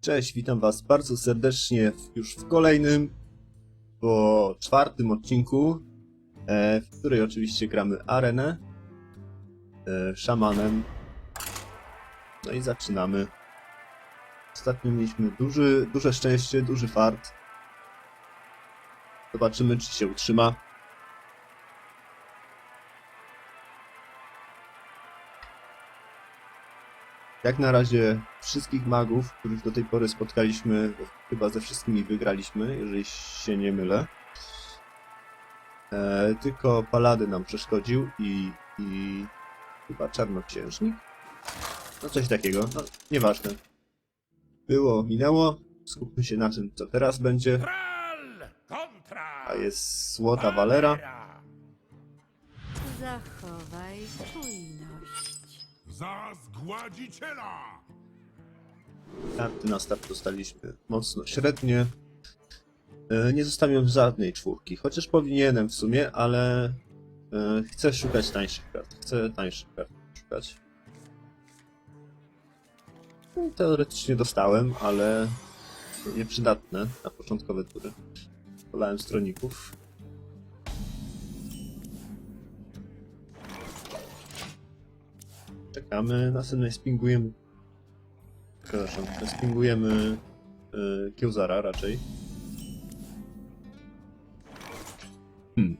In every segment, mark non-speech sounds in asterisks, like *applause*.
Cześć, witam was bardzo serdecznie już w kolejnym, po czwartym odcinku, e, w której oczywiście gramy arenę, e, szamanem. No i zaczynamy. Ostatnio mieliśmy duży, duże szczęście, duży fart. Zobaczymy, czy się utrzyma. Jak na razie wszystkich magów, których do tej pory spotkaliśmy, chyba ze wszystkimi wygraliśmy, jeżeli się nie mylę. E, tylko Palady nam przeszkodził i, i chyba Czarnoksiężnik? No coś takiego, no nieważne. Było, minęło, skupmy się na tym, co teraz będzie, a jest Złota Walera. Valera. Zachowaj czujność. Za zgładziciela! Karty na start dostaliśmy mocno średnie. E, Nie zostawiam żadnej czwórki, chociaż powinienem w sumie, ale e, chcę szukać tańszych kart. Chcę tańszych kart szukać. No, Teoretycznie dostałem, ale nieprzydatne na początkowe tury. Wolałem stroników. Czekamy, następnie spingujemy Przepraszam, spingujemy y, Kiełzara raczej. Hmm.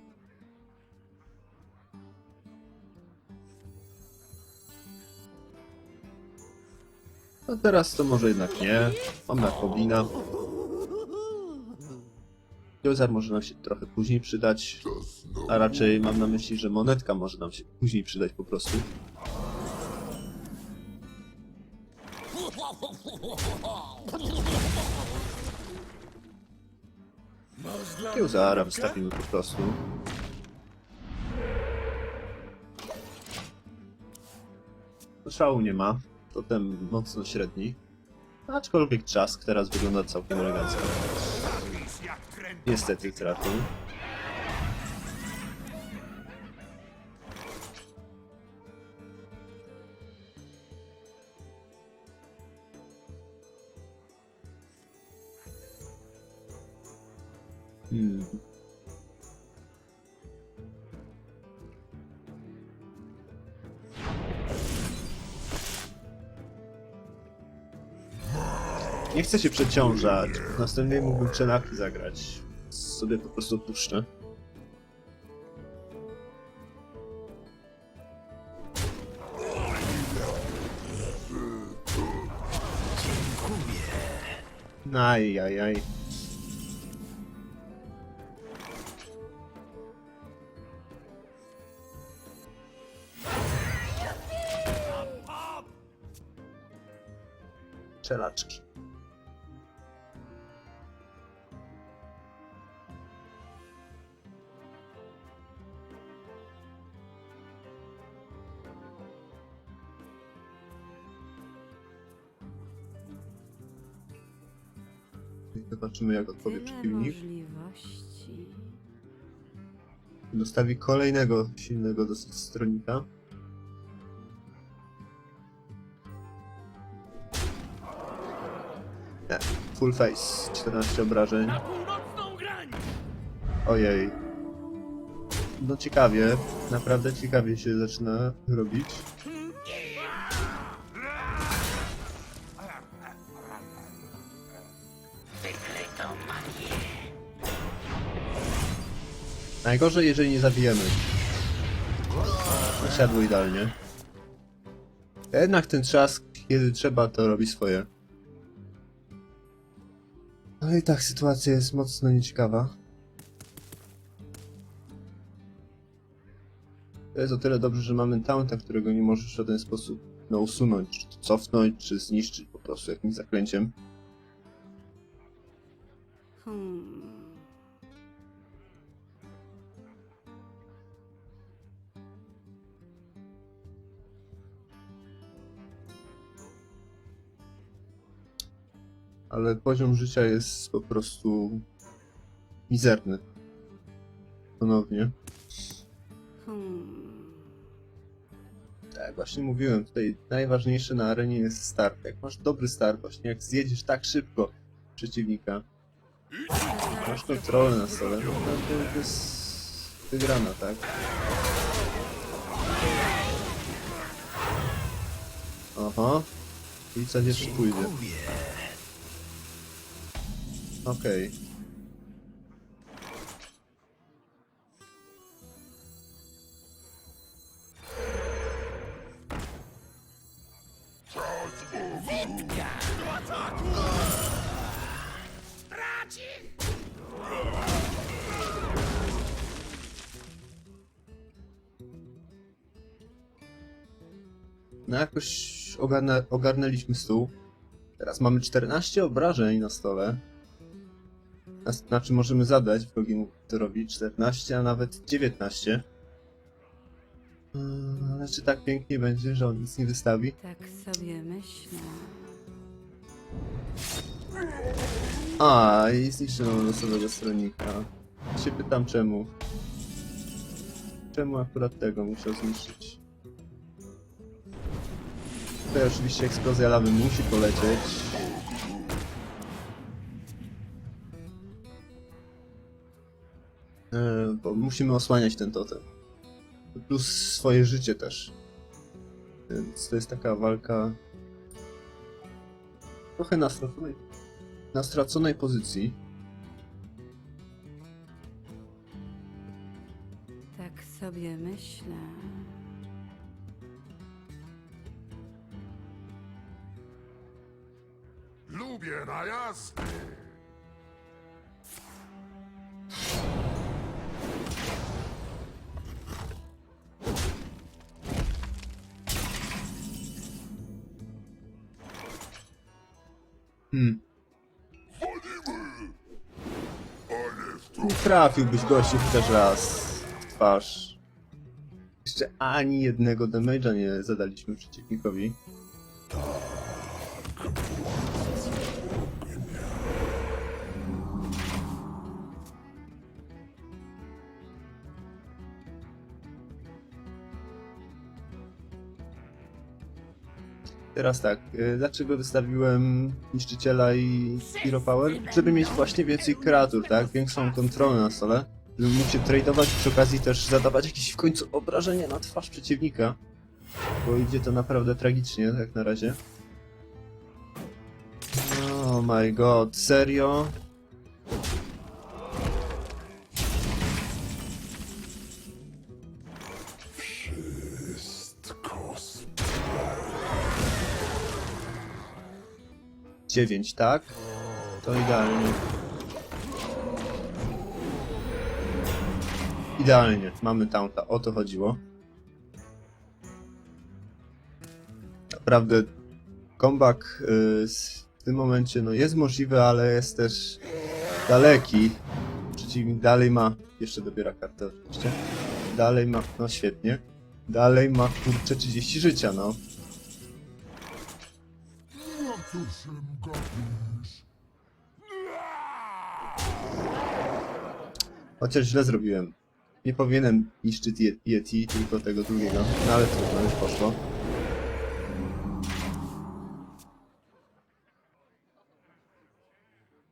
No teraz to może jednak nie. Mam na Koblina. Kiełzar może nam się trochę później przydać. A raczej mam na myśli, że monetka może nam się później przydać po prostu. Kiełzara wystawimy po prostu. Szału nie ma. Totem mocno średni. Aczkolwiek trzask teraz wygląda całkiem elegancko. Niestety trafił. Hmm. Nie chcę się przeciążać. Następnie mógłbym Czenaki zagrać. Sobie po prostu puszczę. Ajajaj. Czelaczki. Zobaczymy jak odpowie przeciwnik. Dostawi kolejnego silnego dosyć stronika. Full face, 14 obrażeń. Ojej. No ciekawie, naprawdę ciekawie się zaczyna robić. Najgorzej, jeżeli nie zabijemy. Siadło idealnie. Jednak ten trzask, kiedy trzeba, to robi swoje. No i tak, sytuacja jest mocno nieciekawa. To jest o tyle dobrze, że mamy taunta, którego nie możesz w żaden sposób no, usunąć, czy cofnąć, czy zniszczyć po prostu jakimś zaklęciem. Hmm. Ale poziom życia jest po prostu mizerny. Ponownie. Hmm. jak właśnie mówiłem, tutaj najważniejsze na arenie jest start. Jak masz dobry start, właśnie jak zjedziesz tak szybko przeciwnika, masz kontrolę na stole, no to to jest wygrana, tak? Aha. I co gdzieś pójdzie. Okej. No jakoś ogarnę, ogarnęliśmy stół. Teraz mamy 14 obrażeń na stole. Na- Znaczy możemy zadać wrogiemu to robi 14, a nawet 19. Mm, Ale czy tak pięknie będzie, że on nic nie wystawi? Tak sobie myślę. A, i zniszczono losowego stronnika. Się pytam czemu. Czemu akurat tego musiał zniszczyć? Tutaj oczywiście eksplozja lawy musi polecieć. Bo musimy osłaniać ten totem. Plus swoje życie też. Więc to jest taka walka trochę na straconej, na straconej pozycji. Tak sobie myślę. Lubię najazdy. Hmm. Nie trafiłbyś gościu chociaż raz w twarz. Jeszcze ani jednego damage'a nie zadaliśmy przeciwnikowi. Teraz tak, y, dlaczego wystawiłem niszczyciela i Hero Power? Żeby mieć właśnie więcej kreatur, tak? Większą kontrolę na stole. Żeby mógł się tradeować przy okazji też zadawać jakieś w końcu obrażenia na twarz przeciwnika. Bo idzie to naprawdę tragicznie, jak na razie. Oh my god, serio? Dziewięć, tak? To idealnie. Idealnie, mamy taunta, o to chodziło. Naprawdę, comeback y, w tym momencie no, jest możliwy, ale jest też daleki. Przeciwnik dalej ma, jeszcze dobiera kartę oczywiście, dalej ma, no świetnie, dalej ma kurczę 30 życia, no. Chociaż źle zrobiłem. Nie powinienem niszczyć Ye- Yeti, tylko tego drugiego. No ale trudno, już poszło.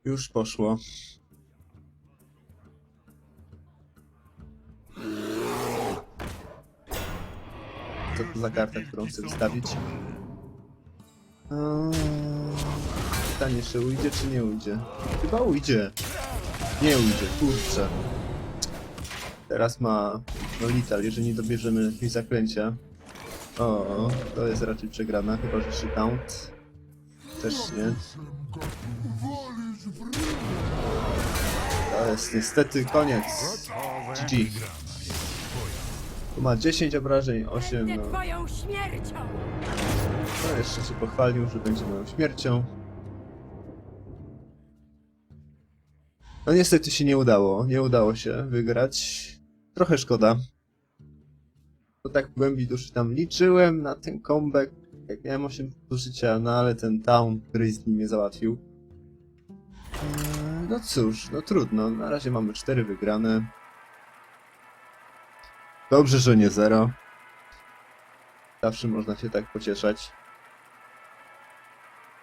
Już poszło. Co to za karta, którą chcę wystawić? Eee, Pytanie, czy ujdzie, czy nie ujdzie? Chyba ujdzie. Nie ujdzie, kurczę. Teraz ma no Lital, jeżeli nie dobierzemy jakiegoś zaklęcia. O, to jest raczej przegrana, chyba że trzy count. Też nie. To jest niestety koniec. GG. Tu ma 10 obrażeń, 8 Nie no. No jeszcze się pochwalił, że będzie moją śmiercią. No niestety się nie udało, nie udało się wygrać. Trochę szkoda. To tak w głębi duszy tam liczyłem na ten comeback, jak miałem 8 życia, no ale ten town, który mnie załatwił. Eee, No cóż, no trudno, na razie mamy 4 wygrane. Dobrze, że nie 0. Zawsze można się tak pocieszać.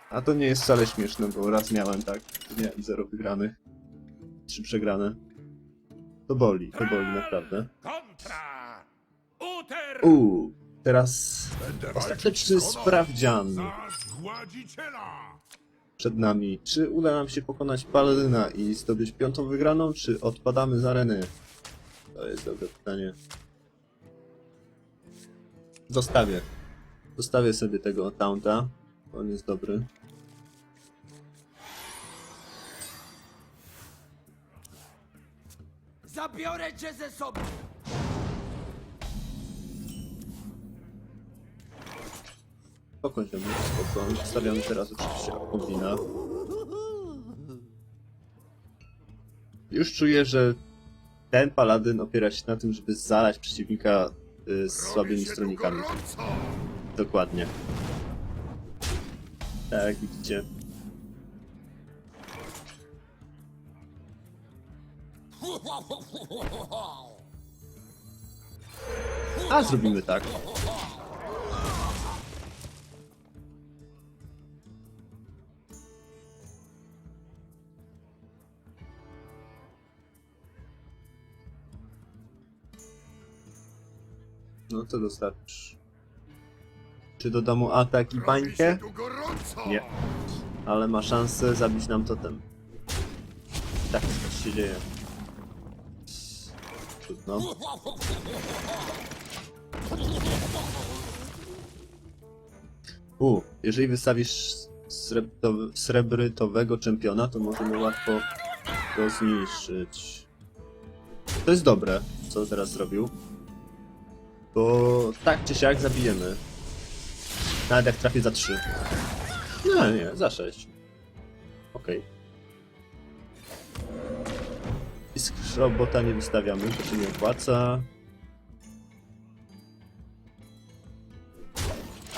A to nie jest wcale śmieszne, bo raz miałem tak, miałem zero wygranych, trzy przegrane. To boli, to boli naprawdę. Kontra! Uter! Uuu, teraz ostateczny sprawdzian przed nami. Czy uda nam się pokonać Paladyna i zdobyć piątą wygraną, czy odpadamy z areny? To jest dobre pytanie. Zostawię. Zostawię sobie tego Taunta. On jest dobry. Zabiorę cię ze sobą! Spokojnie, spokojnie. Zostawiamy teraz oczywiście Oblina. Już czuję, że ten paladyn opiera się na tym, żeby zalać przeciwnika y, z słabymi gorąco! Dokładnie. Tak, widzicie. A zrobimy tak. No to dostarczy. Czy doda mu atak i bańkę? Nie. Ale ma szansę zabić nam totem. Tak coś się dzieje. Trudno. U, jeżeli wystawisz srebrytowego czempiona, to możemy łatwo go zniszczyć. To jest dobre, co teraz zrobił. Bo tak czy siak zabijemy. Nawet jak trafię za 3. Nie, nie, za 6. Okej. Okay. Robota nie wystawiamy, to się nie opłaca.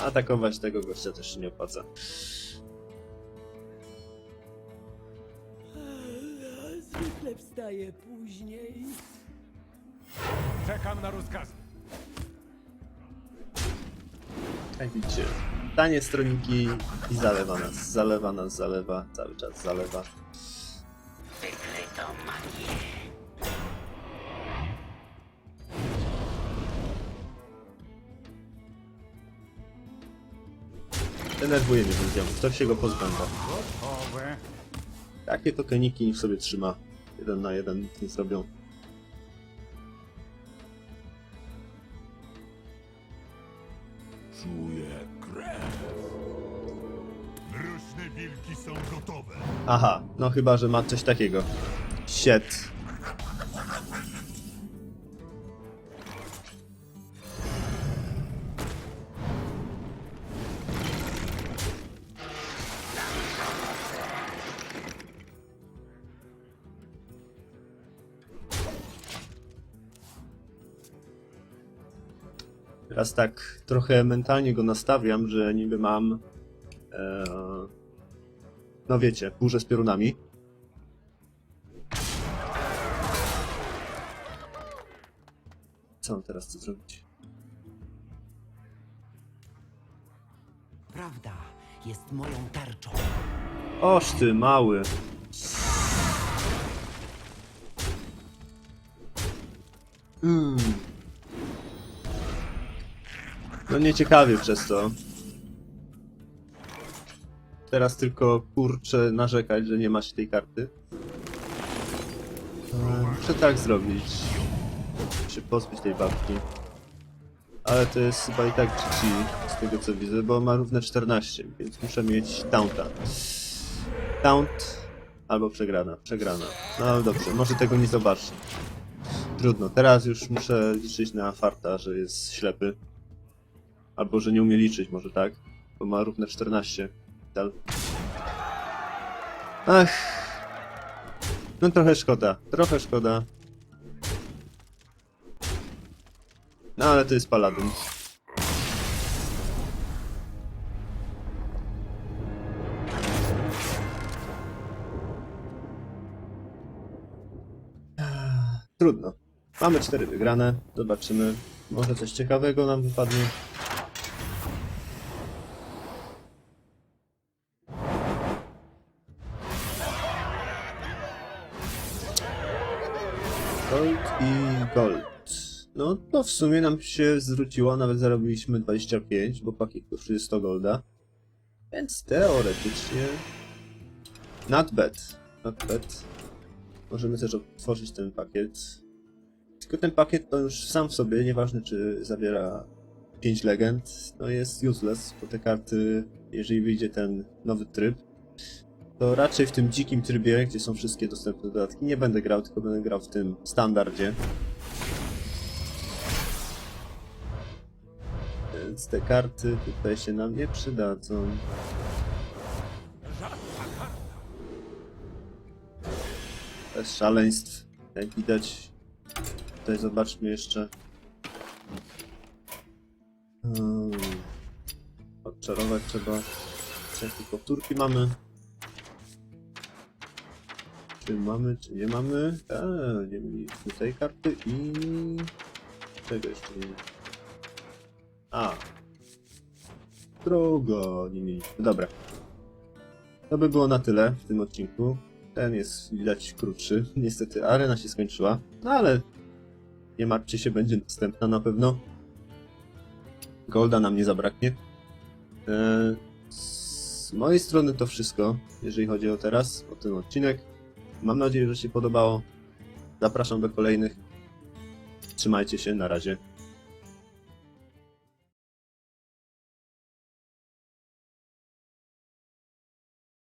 Atakować tego gościa też się nie opłaca. Zwykle wstaję później. Czekam na rozkazy. Jak widzicie, tanie stroniki i zalewa nas, zalewa nas, zalewa, cały czas zalewa. Denerwuje mnie ten ziom, kto się go. Gotowe. Takie tokeniki niech sobie trzyma. Jeden na jeden nic nie zrobią. Czuję krew. Mroczne wilki są gotowe. Aha, no chyba, że ma coś takiego. Shit. Teraz tak trochę mentalnie go nastawiam, że niby mam e, no wiecie, burzę z piorunami. Co teraz chce zrobić? Prawda jest moją tarczą. Oż ty, mały. Mm. No nieciekawie przez to. Teraz tylko kurczę narzekać, że nie masz tej karty. Eee, Muszę tak zrobić. Się pozbyć tej babki. Ale to jest chyba i tak GG, z tego co widzę, bo ma równe 14, więc muszę mieć taunta. Taunt albo przegrana, przegrana. No dobrze, może tego nie zobaczy. Trudno, teraz już muszę liczyć na farta, że jest ślepy. Albo że nie umie liczyć, może tak? Bo ma równe 14. Dal. Ach. No trochę szkoda, trochę szkoda. No ale to jest paladyn. Trudno. Mamy cztery wygrane. Zobaczymy. Może coś ciekawego nam wypadnie. Gold. No to w sumie nam się zwróciło, nawet zarobiliśmy 25, bo pakiet kosztuje 100 golda. Więc teoretycznie... Not bad. Not bad. Możemy też otworzyć ten pakiet. Tylko ten pakiet to już sam w sobie, nieważne czy zawiera 5 legend, no jest useless, bo te karty, jeżeli wyjdzie ten nowy tryb, to raczej w tym dzikim trybie, gdzie są wszystkie dostępne dodatki, nie będę grał, tylko będę grał w tym standardzie. Więc te karty tutaj się nam nie przydadzą. Bez szaleństw, jak widać. Tutaj zobaczmy jeszcze. Hmm. Odczarować trzeba. Jakie powtórki mamy? Czy mamy, czy nie mamy? Nie mieliśmy tej karty i... Czego jeszcze nie? A. Drogo, nie mieliśmy. Dobra. To by było na tyle w tym odcinku. Ten jest widać krótszy. *laughs* Niestety arena się skończyła. No ale nie martwcie się, będzie następna na pewno. Golda nam nie zabraknie. Eee, z mojej strony to wszystko, jeżeli chodzi o teraz, o ten odcinek. Mam nadzieję, że się podobało. Zapraszam do kolejnych. Trzymajcie się, na razie.